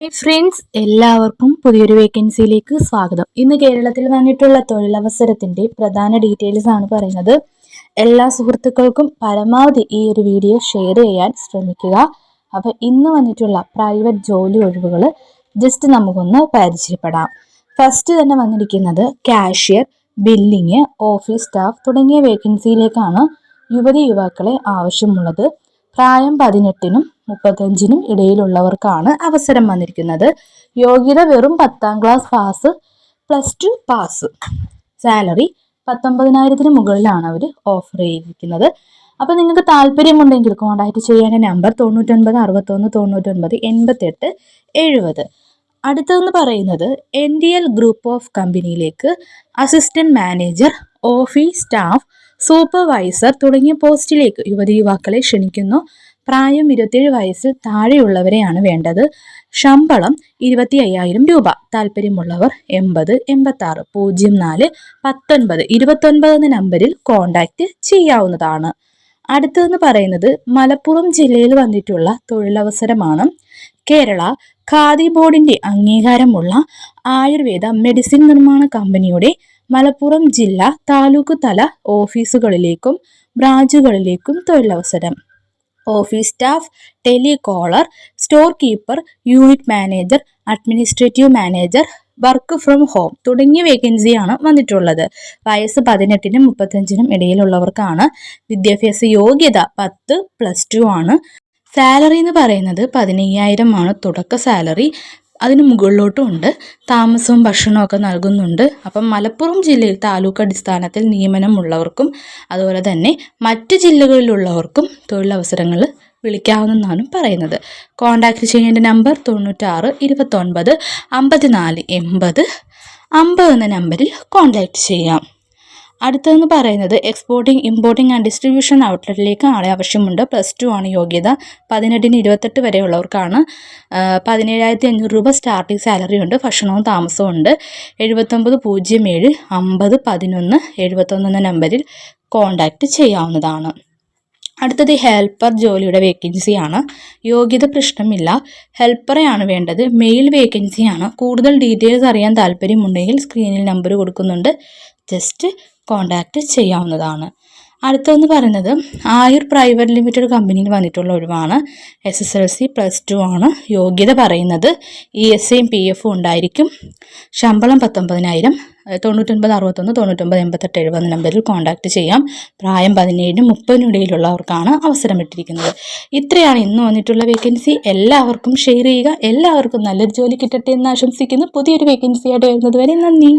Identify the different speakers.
Speaker 1: Friends എല്ലാവർക്കും പുതിയൊരു വേക്കൻസിയിലേക്ക് സ്വാഗതം. ഇന്ന് കേരളത്തിൽ വന്നിട്ടുള്ള തൊഴിലവസരത്തിന്റെ പ്രധാന ഡീറ്റെയിൽസ് ആണ് പറയുന്നത്. എല്ലാ സുഹൃത്തുക്കൾക്കും പരമാവധി ഈ ഒരു വീഡിയോ ഷെയർ ചെയ്യാൻ ശ്രമിക്കുക. അപ്പോൾ ഇന്ന് വന്നിട്ടുള്ള പ്രൈവറ്റ് ജോലി ഒഴിവുകൾ ജസ്റ്റ് നമുക്കൊന്ന് പരിചയപ്പെടാം. ഫസ്റ്റ് തന്നെ വന്നിരിക്കുന്നത് കാഷ്യർ ബില്ലിങ് ഓഫീസ് സ്റ്റാഫ് തുടങ്ങിയ വേക്കൻസിയിലേക്കാണ് യുവതി യുവാക്കളെ ആവശ്യമുള്ളത്. പ്രായം പതിനെട്ടിനും മുപ്പത്തഞ്ചിനും ഇടയിലുള്ളവർക്കാണ് അവസരം വന്നിരിക്കുന്നത്. യോഗ്യത വെറും പത്താം class pass plus two pass salary പത്തൊമ്പതിനായിരത്തിന് മുകളിലാണ് അവർ ഓഫർ ചെയ്തിരിക്കുന്നത്. അപ്പോൾ നിങ്ങൾക്ക് താല്പര്യമുണ്ടെങ്കിൽ കോൺടാക്റ്റ് ചെയ്യാൻ നമ്പർ തൊണ്ണൂറ്റൊൻപത് അറുപത്തൊന്ന് തൊണ്ണൂറ്റൊൻപത് എൺപത്തെട്ട് എഴുപത്. അടുത്തതെന്ന് പറയുന്നത് N D L group of കമ്പനിയിലേക്ക് assistant manager office staff supervisor തുടങ്ങിയ പോസ്റ്റിലേക്ക് യുവതി യുവാക്കളെ ക്ഷണിക്കുന്നു. പ്രായം ഇരുപത്തിയേഴ് വയസ്സിൽ താഴെയുള്ളവരെയാണ് വേണ്ടത്. ശമ്പളം ഇരുപത്തി അയ്യായിരം രൂപ. താല്പര്യമുള്ളവർ എൺപത് എൺപത്തി പൂജ്യം നാല് പത്തൊൻപത് ഇരുപത്തൊൻപത് എന്ന നമ്പറിൽ കോണ്ടാക്ട് ചെയ്യാവുന്നതാണ്. അടുത്തതെന്ന് പറയുന്നത് മലപ്പുറം ജില്ലയിൽ വന്നിട്ടുള്ള തൊഴിലവസരമാണ്. കേരള ഖാദി ബോർഡിന്റെ അംഗീകാരമുള്ള ആയുർവേദ മെഡിസിൻ നിർമ്മാണ കമ്പനിയുടെ മലപ്പുറം ജില്ല താലൂക്ക് തല ഓഫീസുകളിലേക്കും ബ്രാഞ്ചുകളിലേക്കും തൊഴിലവസരം. Office staff telecaller store keeper unit manager administrative manager work from home തുടങ്ങിയ വേക്കൻസിയാണ് വന്നിട്ടുള്ളത്. വയസ്സ് പതിനെട്ടിനും മുപ്പത്തഞ്ചിനും ഇടയിലുള്ളവർക്കാണ് വിദ്യാഭ്യാസ യോഗ്യത പത്ത് പ്ലസ് ടു ആണ്. സാലറി എന്ന് പറയുന്നത് പതിനയ്യായിരം ആണ് തുടക്ക സാലറി. അതിന് മുകളിലോട്ടും ഉണ്ട്. താമസവും ഭക്ഷണവും ഒക്കെ നൽകുന്നുണ്ട്. അപ്പം മലപ്പുറം ജില്ലയിൽ താലൂക്ക് അടിസ്ഥാനത്തിൽ നിയമനമുള്ളവർക്കും അതുപോലെ തന്നെ മറ്റ് ജില്ലകളിലുള്ളവർക്കും തൊഴിലവസരങ്ങൾ വിളിക്കാവുന്നതാണ് പറയുന്നത്. കോൺടാക്റ്റ് ചെയ്യേണ്ട നമ്പർ തൊണ്ണൂറ്റാറ് ഇരുപത്തൊൻപത് അമ്പത്തിനാല് എൺപത്. അമ്പത് എന്ന നമ്പറിൽ കോൺടാക്റ്റ് ചെയ്യാം. അടുത്തതെന്ന് പറയുന്നത് എക്സ്പോർട്ടിംഗ് ഇമ്പോർട്ടിംഗ് ആൻഡ് ഡിസ്ട്രിബ്യൂഷൻ ഔട്ട്ലെറ്റിലേക്ക് ആളെ ആവശ്യമുണ്ട്. പ്ലസ് ടു ആണ് യോഗ്യത. പതിനെട്ടിന് ഇരുപത്തെട്ട് വരെയുള്ളവർക്കാണ്. പതിനേഴായിരത്തി അഞ്ഞൂറ് രൂപ സ്റ്റാർട്ടിംഗ് സാലറി ഉണ്ട്. ഭക്ഷണവും താമസവും ഉണ്ട്. എഴുപത്തൊമ്പത് പൂജ്യം ഏഴ് അമ്പത് പതിനൊന്ന് എഴുപത്തൊന്ന് എന്ന നമ്പറിൽ കോൺടാക്റ്റ് ചെയ്യാവുന്നതാണ്. അടുത്തത് ഹെൽപ്പർ ജോലിയുടെ വേക്കൻസിയാണ് യോഗ്യത പ്രശ്നമില്ല. ഹെൽപ്പറെയാണ് വേണ്ടത്. മെയിൽ വേക്കൻസിയാണ് കൂടുതൽ ഡീറ്റെയിൽസ് അറിയാൻ താല്പര്യമുണ്ടെങ്കിൽ സ്ക്രീനിൽ നമ്പർ കൊടുക്കുന്നുണ്ട്. ജസ്റ്റ് കോണ്ടാക്റ്റ് ചെയ്യാവുന്നതാണ്. അടുത്തതെന്ന് പറയുന്നത് ആയുർ പ്രൈവറ്റ് ലിമിറ്റഡ് കമ്പനിയിൽ വന്നിട്ടുള്ള ഒഴിവാണ്. S S L C plus two ആണ് യോഗ്യത പറയുന്നത്. ഇ എസ് ഐയും പി എഫും ഉണ്ടായിരിക്കും. ശമ്പളം പത്തൊമ്പതിനായിരം തൊണ്ണൂറ്റൊൻപത് അറുപത്തൊന്ന് തൊണ്ണൂറ്റൊമ്പത് എൺപത്തെട്ട് എഴുപത് നമ്പറിൽ കോൺടാക്റ്റ് ചെയ്യാം. പ്രായം പതിനേഴിനും മുപ്പതിനിടയിലുള്ളവർക്കാണ് അവസരം ഇട്ടിരിക്കുന്നത് ഇത്രയാണ് ഇന്ന് വന്നിട്ടുള്ള വേക്കൻസി എല്ലാവർക്കും ഷെയർ ചെയ്യുക. എല്ലാവർക്കും നല്ലൊരു ജോലി കിട്ടട്ടെ എന്ന് ആശംസിക്കുന്നു. പുതിയൊരു വേക്കൻസി ആയിട്ട് വരുന്നത് വരെ നന്ദി.